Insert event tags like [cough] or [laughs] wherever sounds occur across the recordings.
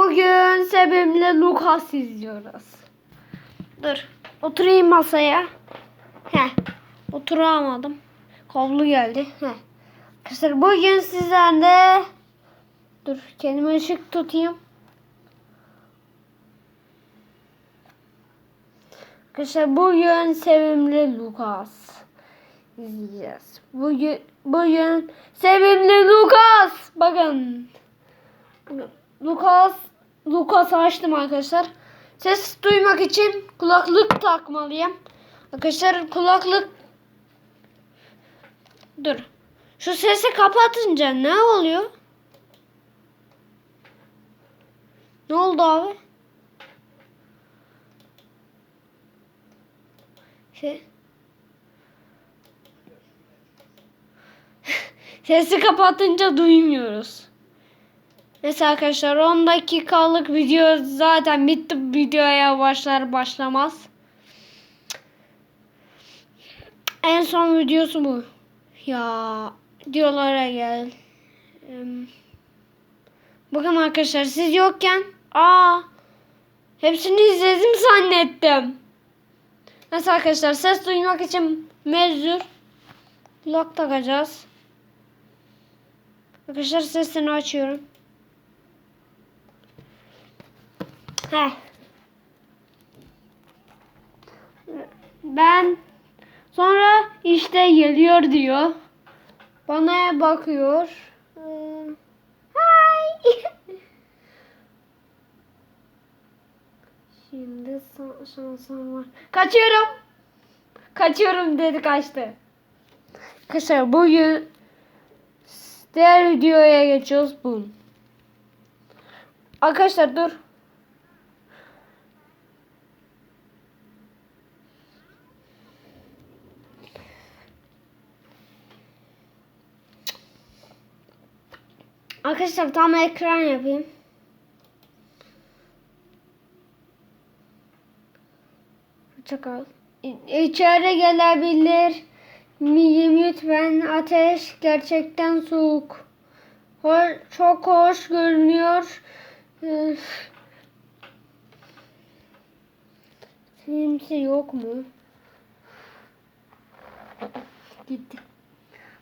Bugün Sebim'le Lucas izliyoruz. Dur. Oturayım masaya. Heh. Oturamadım. Kablo geldi. Heh. Arkadaşlar bugün sizlerle Dur kendime ışık tutayım. Arkadaşlar bugün Sevimli Lucas izleyeceğiz. Bugün bugün Sevimli Lucas bakın. Lucas Lucas açtım arkadaşlar. Ses duymak için kulaklık takmalıyım. Arkadaşlar kulaklık Dur. Şu sesi kapatınca ne oluyor? Ne oldu abi? Şey. [laughs] Sesi kapatınca duymuyoruz. Mesela arkadaşlar 10 dakikalık video zaten bitti videoya başlar başlamaz. En son videosu bu. Ya diyorlara gel. Bakın arkadaşlar siz yokken aa hepsini izledim zannettim. Mesela arkadaşlar ses duymak için mecbur kulak takacağız. Arkadaşlar sesini açıyorum. Heh. Ben sonra işte geliyor diyor. Bana bakıyor. Hay. [laughs] Şimdi şansım var. Kaçıyorum. Kaçıyorum dedi kaçtı. Arkadaşlar bugün diğer videoya geçiyoruz. Bu. Arkadaşlar dur. Arkadaşlar tam ekran yapayım. Çakal. İçeri gelebilir miyim lütfen? Ateş gerçekten soğuk. Ho- çok hoş görünüyor. Kimse yok mu? Gitti.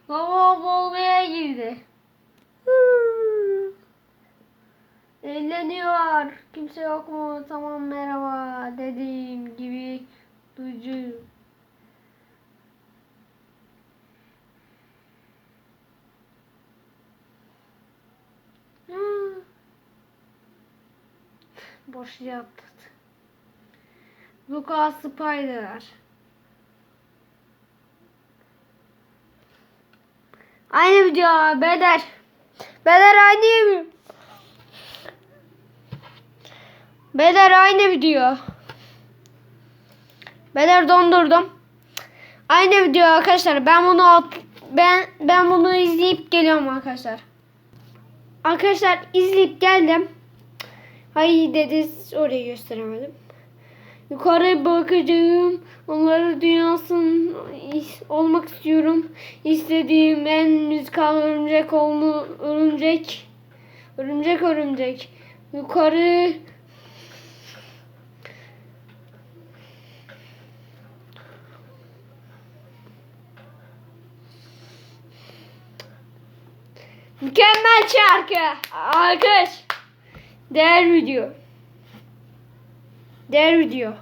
Baba boğmaya girdi. Eğleniyor. Kimse yok mu? Tamam merhaba dediğim gibi duyucu. Hı. Boş yaptı. Lucas Spider. Aynı video Beder. Beder aynı video. Beder aynı video. Beder dondurdum. Aynı video arkadaşlar. Ben bunu at- ben ben bunu izleyip geliyorum arkadaşlar. Arkadaşlar izleyip geldim. Hayır dedi orayı gösteremedim. Yukarı bakacağım. Onları dünyasın olmak istiyorum. İstediğim en müzikal örümcek olmu örümcek. Örümcek örümcek. Yukarı Mükemmel şarkı. Alkış. Değer video. Değer video.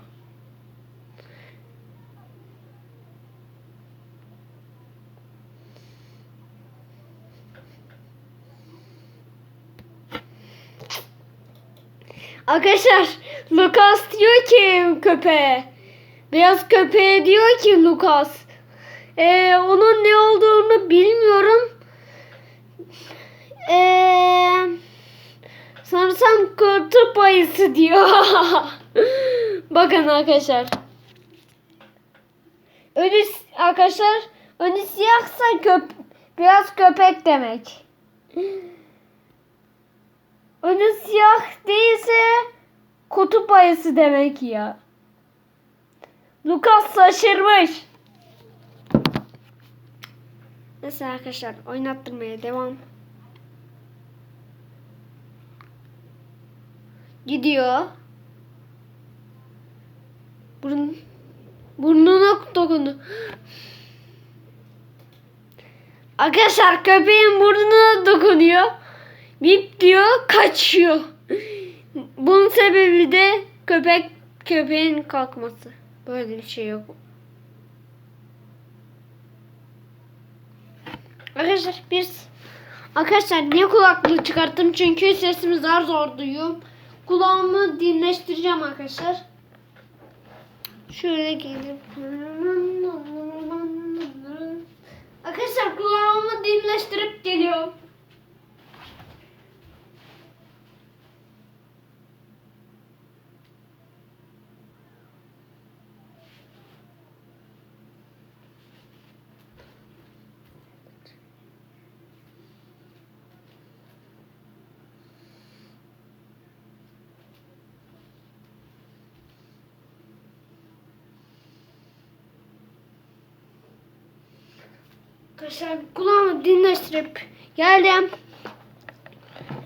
Arkadaşlar Lucas diyor ki köpeğe. Beyaz köpeğe diyor ki Lucas. Ee, onun ne olduğunu bilmiyorum. Ee, sanırsam kutup ayısı diyor. [laughs] Bakın arkadaşlar. Önü arkadaşlar önü siyahsa köp beyaz köpek demek. Önü siyah değilse kutup ayısı demek ya. Lucas şaşırmış. Neyse arkadaşlar oynattırmaya devam. Gidiyor. Burun, burnuna dokundu. Arkadaşlar köpeğin burnuna dokunuyor. Bip diyor kaçıyor. Bunun sebebi de köpek köpeğin kalkması. Böyle bir şey yok. Arkadaşlar biz Arkadaşlar niye kulaklığı çıkarttım? Çünkü sesimi zar zor duyuyorum. Kulağımı dinleştireceğim arkadaşlar. Şöyle gelip Arkadaşlar kulağımı dinleştirip geliyorum. Arkadaşlar kulağımı dinleştirip geldim.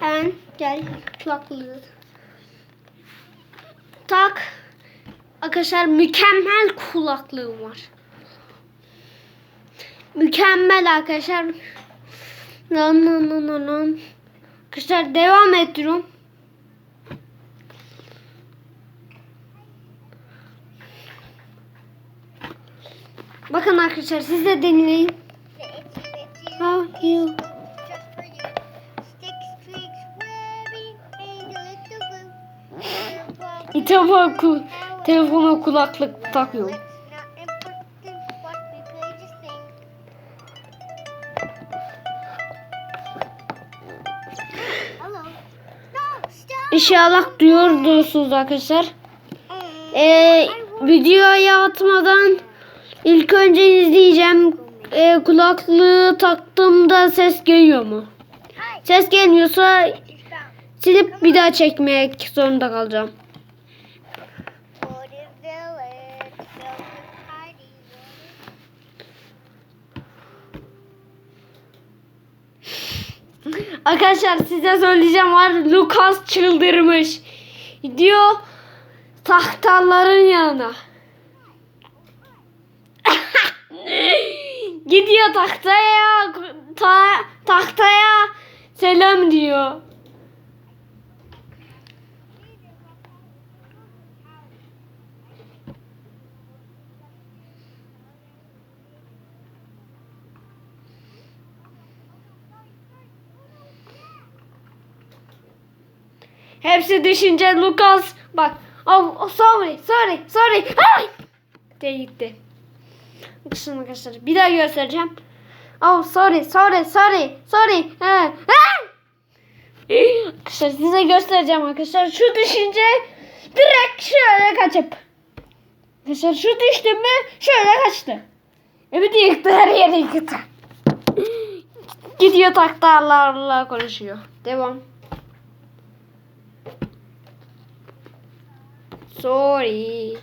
Hemen gel kulaklığı. Tak. Arkadaşlar mükemmel kulaklığım var. Mükemmel arkadaşlar. Lan lan lan lan lan. Arkadaşlar devam ediyorum. Bakın arkadaşlar siz de dinleyin. Little glue. Telefona, ku telefona kulaklık takıyorum. İnşallah duyuyorsunuz arkadaşlar. Ee, videoya atmadan ilk önce izleyeceğim. Ee, kulaklığı taktığımda ses geliyor mu? Ses gelmiyorsa silip bir daha çekmek zorunda kalacağım. Arkadaşlar size söyleyeceğim var Lucas çıldırmış. Gidiyor tahtaların yanına. Gidiyor tahtaya ta, tahtaya selam diyor. Hepsi düşünce Lucas bak. Oh, oh, sorry, sorry, sorry. Ay! diye. Bakın arkadaşlar bir daha göstereceğim. Oh sorry, sorry, sorry, sorry. Ha. Ha! Arkadaşlar size göstereceğim arkadaşlar. Şu düşünce direkt şöyle kaçıp. Arkadaşlar şu düştü mü şöyle kaçtı. E bir de yıktı her yeri yıktı. Gidiyor taktarlarla konuşuyor. Devam. Sorry.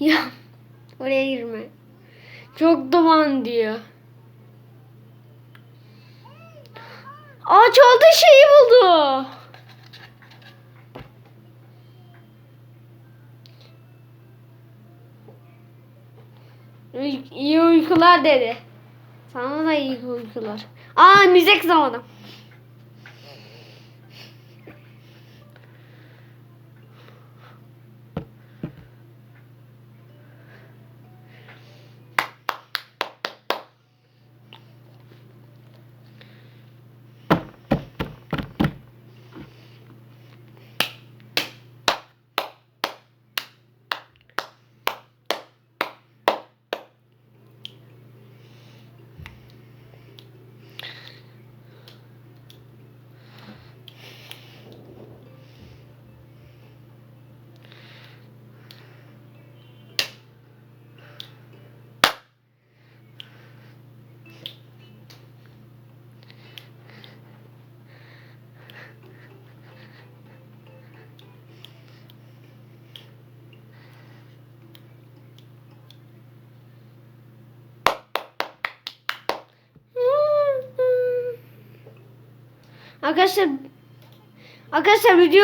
Ya, oraya girme. Çok duman diyor. Aa çaldı şeyi buldu. İyi uykular dedi. Sana da iyi uykular. Aa müzik zamanı. Arkadaşlar arkadaşlar video